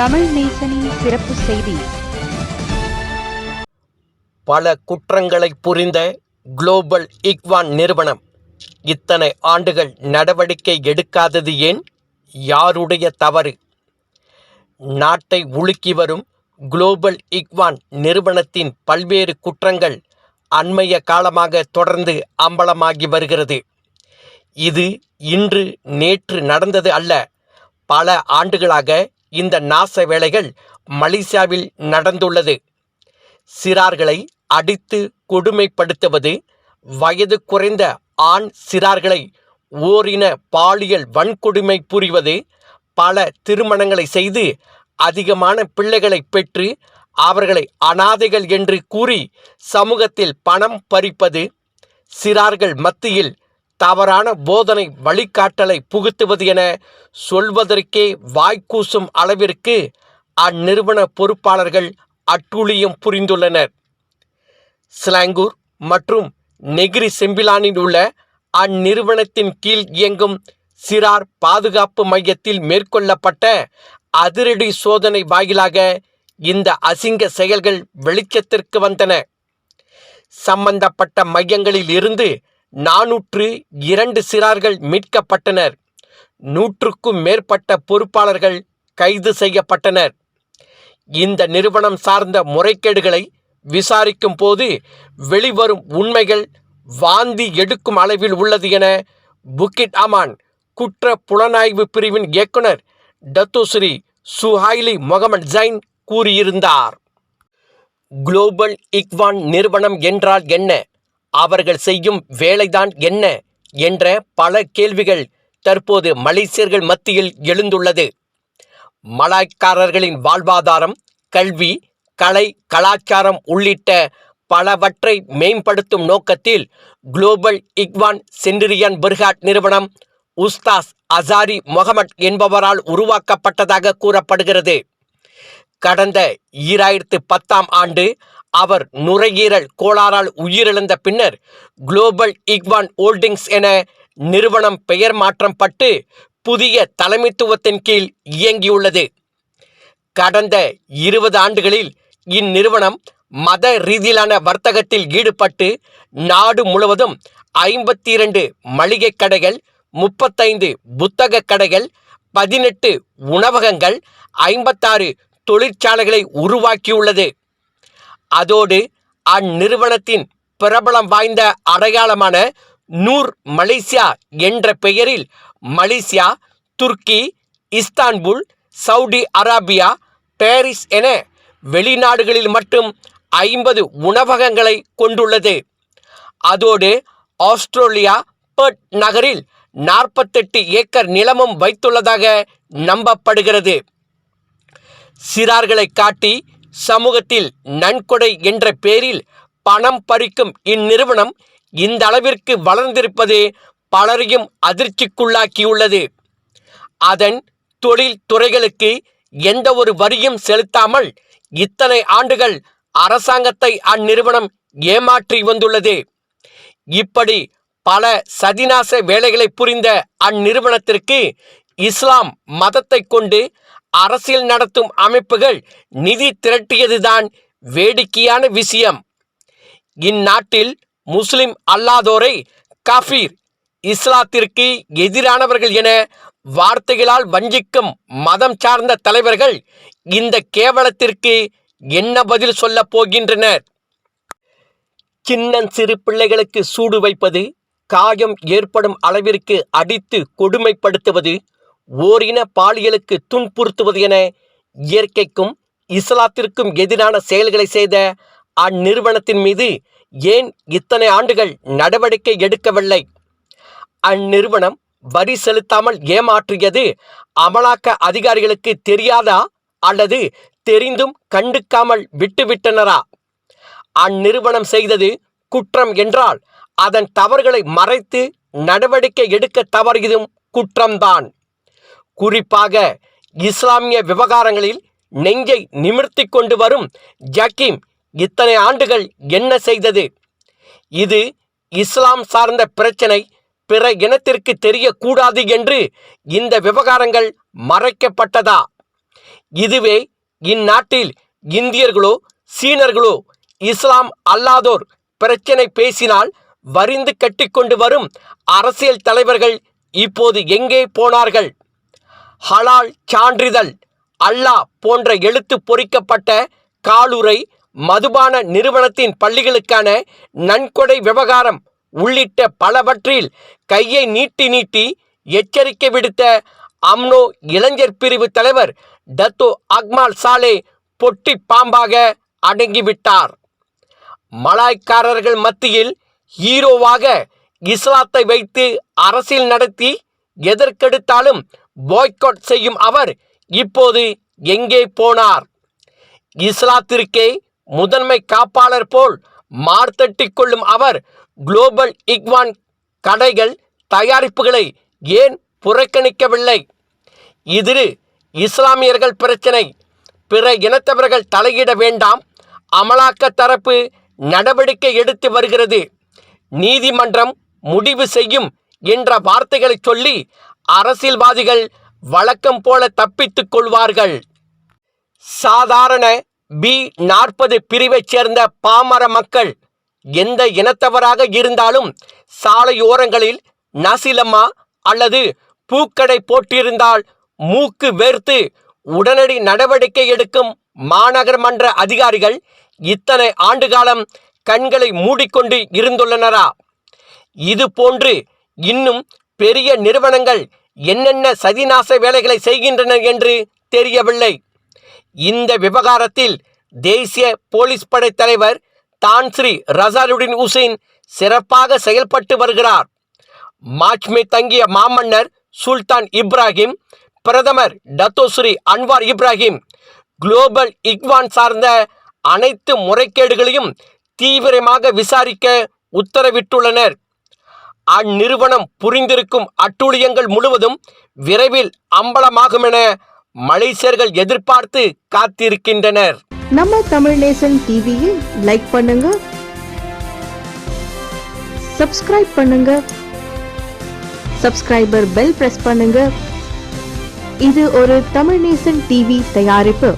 தமிழ் நேசனின் சிறப்பு செய்தி. பல குற்றங்களை புரிந்த குளோபல் இக்வான் நிறுவனம் இத்தனை ஆண்டுகள் நடவடிக்கை எடுக்காதது ஏன்? யாருடைய தவறு? நாட்டை உலுக்கி வரும் குளோபல் இக்வான் நிறுவனத்தின் பல்வேறு குற்றங்கள் அண்மைய காலமாக தொடர்ந்து அம்பலமாகி வருகிறது. இது இன்று நேற்று நடந்தது அல்ல பல ஆண்டுகளாக இந்த நாச வேலைகள் மலேசியாவில் நடந்துள்ளது. சிறார்களை அடித்து கொடுமைப்படுத்துவது வயது குறைந்த ஆண் சிறார்களை ஓரின பாலியல் வன்கொடுமை புரிவது பல திருமணங்களை செய்து அதிகமான பிள்ளைகளை பெற்று அவர்களை அனாதைகள் என்று கூறி சமூகத்தில் பணம் பறிப்பது சிறார்கள் மத்தியில் தவறான போதனை வழிகாட்டலை புகுத்துவது என சொல்வதற்கே வாய்க்கூசும் அளவிற்கு அந்நிறுவன பொறுப்பாளர்கள் அட்டூழியம் புரிந்துள்ளனர். ஸ்லாங்கூர் மற்றும் நெகிரி செம்பிலானில் உள்ள அந்நிறுவனத்தின் கீழ் இயங்கும் சிறார் பாதுகாப்பு மையத்தில் மேற்கொள்ளப்பட்ட அதிரடி சோதனை வாயிலாக இந்த அசிங்க செயல்கள் வெளிச்சத்திற்கு வந்தன. சம்பந்தப்பட்ட மையங்களில் இருந்து நாநூற்று இரண்டு சிறார்கள் மீட்கப்பட்டனர். நூற்றுக்கும் மேற்பட்ட பொறுப்பாளர்கள் கைது செய்யப்பட்டனர். இந்த நிறுவனம் சார்ந்த முறைகேடுகளை விசாரிக்கும் போது வெளிவரும் உண்மைகள் வாந்தி எடுக்கும் அளவில் உள்ளது என புக்கிட் அமான் குற்ற புலனாய்வு பிரிவின் இயக்குனர் டத்துஸ்ரீ சுஹைலி முகமது ஜைன் கூறியிருந்தார். குளோபல் இக்வான் நிறுவனம் என்றால் என்ன? அவர்கள் செய்யும் வேலைதான் என்ன? என்ற பல கேள்விகள் தற்போது மலேசியர்கள் மத்தியில் எழுந்துள்ளது. மலாய்க்காரர்களின் வாழ்வாதாரம் கல்வி கலை கலாச்சாரம் உள்ளிட்ட பலவற்றை மேம்படுத்தும் நோக்கத்தில் குளோபல் இக்வான் சென்டிரியன் பெர்காட் நிறுவனம் உஸ்தாஸ் அசாரி முகமட் என்பவரால் உருவாக்கப்பட்டதாக கூறப்படுகிறது. கடந்த ஈராயிரத்து பத்தாம் ஆண்டு அவர் நுரையீரல் கோளாறால் உயிரிழந்த பின்னர் குளோபல் இக்வான் ஹோல்டிங்ஸ் என நிறுவனம் பெயர் மாற்றம் பட்டு புதிய தலைமைத்துவத்தின் கீழ் இயங்கியுள்ளது. கடந்த இருபது ஆண்டுகளில் இந்நிறுவனம் மத ரீதியிலான வர்த்தகத்தில் ஈடுபட்டு நாடு முழுவதும் ஐம்பத்தி இரண்டு மளிகை கடைகள் முப்பத்தைந்து புத்தக கடைகள் பதினெட்டு உணவகங்கள் ஐம்பத்தாறு தொழிற்சாலைகளை உருவாக்கியுள்ளது. அதோடு அந்நிறுவனத்தின் பிரபலம் வாய்ந்த அடையாளமான நூர் மலேசியா என்ற பெயரில் Malaysia Turkey Istanbul Saudi Arabia Paris என வெளிநாடுகளில் மட்டும் ஐம்பது உணவகங்களை கொண்டுள்ளது. அதோடு ஆஸ்திரேலியா பெர்ட் நகரில் நாற்பத்தெட்டு ஏக்கர் நிலமும் வைத்துள்ளதாக நம்பப்படுகிறது. சிறார்களை காட்டி சமூகத்தில் நன்கொடை என்ற பேரில் பணம் பறிக்கும் இந்நிறுவனம் இந்த அளவிற்கு வளர்ந்திருப்பது பலரையும் அதிர்ச்சிக்குள்ளாக்கியுள்ளது. அதன் தொழில் துறைகளுக்கு எந்த ஒரு வரியும் செலுத்தாமல் இத்தனை ஆண்டுகள் அரசாங்கத்தை அந்நிறுவனம் ஏமாற்றி வந்துள்ளது. இப்படி பல சதிநாச வேலைகளை புரிந்த அந்நிறுவனத்திற்கு இஸ்லாம் மதத்தை கொண்டு அரசியல் நடத்தும் அமைப்புகள் நிதி திரட்டியதுதான் வேடிக்கையான விஷயம். இந்நாட்டில் முஸ்லிம் அல்லாதோரை காஃபீர் இஸ்லாத்திற்கு எதிரானவர்கள் என வார்த்தைகளால் வஞ்சிக்கும் மதம் சார்ந்த தலைவர்கள் இந்த கேவலத்திற்கு என்ன பதில் சொல்லப் போகின்றனர்? சின்னஞ்சிறு பிள்ளைகளுக்கு சூடு வைப்பது காயம் ஏற்படும் அளவிற்கு அடித்து கொடுமைப்படுத்துவது ஓரின பாலியலுக்கு துன்புறுத்துவது என இயற்கைக்கும் இஸ்லாத்திற்கும் எதிரான செயல்களை செய்த அந்நிறுவனத்தின் மீது ஏன் இத்தனை ஆண்டுகள் நடவடிக்கை எடுக்கவில்லை? அந்நிறுவனம் வரி செலுத்தாமல் ஏமாற்றியது அமலாக்க அதிகாரிகளுக்கு தெரியாதா அல்லது தெரிந்தும் கண்டுக்காமல் விட்டுவிட்டனரா? அந்நிறுவனம் செய்தது குற்றம் என்றால் அதன் தவறுகளை மறைத்து நடவடிக்கை எடுக்க தவறியதும் குற்றம்தான். குறிப்பாக இஸ்லாமிய விவகாரங்களில் நெஞ்சை நிமிர்த்தி கொண்டு வரும் ஜக்கீம் இத்தனை ஆண்டுகள் என்ன செய்தது? இது இஸ்லாம் சார்ந்த பிரச்சனை பிற இனத்திற்கு தெரியக்கூடாது என்று இந்த விவகாரங்கள் மறைக்கப்பட்டதா? இதுவே இந்நாட்டில் இந்தியர்களோ சீனர்களோ இஸ்லாம் அல்லாதோர் பிரச்சனை பேசினால் வரிந்து கட்டிக்கொண்டு வரும் அரசியல் தலைவர்கள் இப்போது எங்கே போனார்கள்? ஹலால் சான்றிதழ் அல்லாஹ் போன்ற எழுத்து பொறிக்கப்பட்ட காலுரை மதுபான நிறுவனத்தின் பள்ளிகளுக்கான நன்கொடை விவகாரம் உள்ளிட்ட பலவற்றில் கையை நீட்டி நீட்டி எச்சரிக்கை விடுத்த அம்னோ இளைஞர் பிரிவு தலைவர் டத்தோ அக்மால் சாலே பொட்டி பாம்பாக அடங்கிவிட்டார். மலாய்க்காரர்கள் மத்தியில் ஹீரோவாக இஸ்லாத்தை வைத்து அரசியல் நடத்தி எதற்கெடுத்தாலும் பாய்காட் செய்யும் அவர் இப்போது எங்கே போனார்? இஸ்லாத்திற்கே முதன்மை காப்பாளர் போல் மார்த்தட்டிக் கொள்ளும் அவர் குளோபல் இக்வான் கடைகள் தயாரிப்புகளை ஏன் புறக்கணிக்கவில்லை? இது இஸ்லாமியர்கள் பிரச்சனை. பிற இனத்தவர்கள் தலையிட வேண்டாம். அமலாக்க தரப்பு நடவடிக்கை எடுத்து வருகிறது. நீதிமன்றம் முடிவு செய்யும் என்ற வார்த்தைகளை சொல்லி அரசியல்வாதிகள் வழக்கம் போல தப்பித்துக் கொள்வார்கள். சாதாரண பி நாற்பது பிரிவைச் சேர்ந்த பாமர மக்கள் எந்த இனத்தவராக இருந்தாலும் சாலையோரங்களில் நசிலம்மா அல்லது பூக்கடை போட்டிருந்தால் மூக்கு வேர்த்து உடனடி நடவடிக்கை எடுக்கும் மாநகர மன்ற அதிகாரிகள் இத்தனை ஆண்டுகாலம் கண்களை மூடிக்கொண்டு இருந்துள்ளனரா? இது போன்று இன்னும் பெரிய நிறுவனங்கள் என்னென்ன சதிநாச வேலைகளை செய்கின்றனர் என்று தெரியவில்லை. இந்த விவகாரத்தில் தேசிய போலீஸ் படை தலைவர் தான்ஸ்ரீ ரசாருடின் உசேன் சிறப்பாக செயல்பட்டு வருகிறார். மாட்ச்மே தங்கிய மாமன்னர் சுல்தான் இப்ராஹிம் பிரதமர் Dato Sri Anwar Ibrahim global Ikhwan சார்ந்த அனைத்து முறைகேடுகளையும் தீவிரமாக விசாரிக்க உத்தரவிட்டுள்ளனர். அந்நிறுவனம் புரிந்திருக்கும் அட்டூழியங்கள் முழுவதும் விரைவில் அம்பலமாகும் என மலேசியர்கள் எதிர்பார்த்து காத்திருக்கின்றனர். நம்ம தமிழ் நேசன் டிவியை லைக் பண்ணுங்க. சப்ஸ்கிரைப் பண்ணுங்க. சப்ஸ்கிரைபர் பெல் பிரஸ் பண்ணுங்க. இது ஒரு தமிழ் நேசன் டிவி தயாரிப்பு.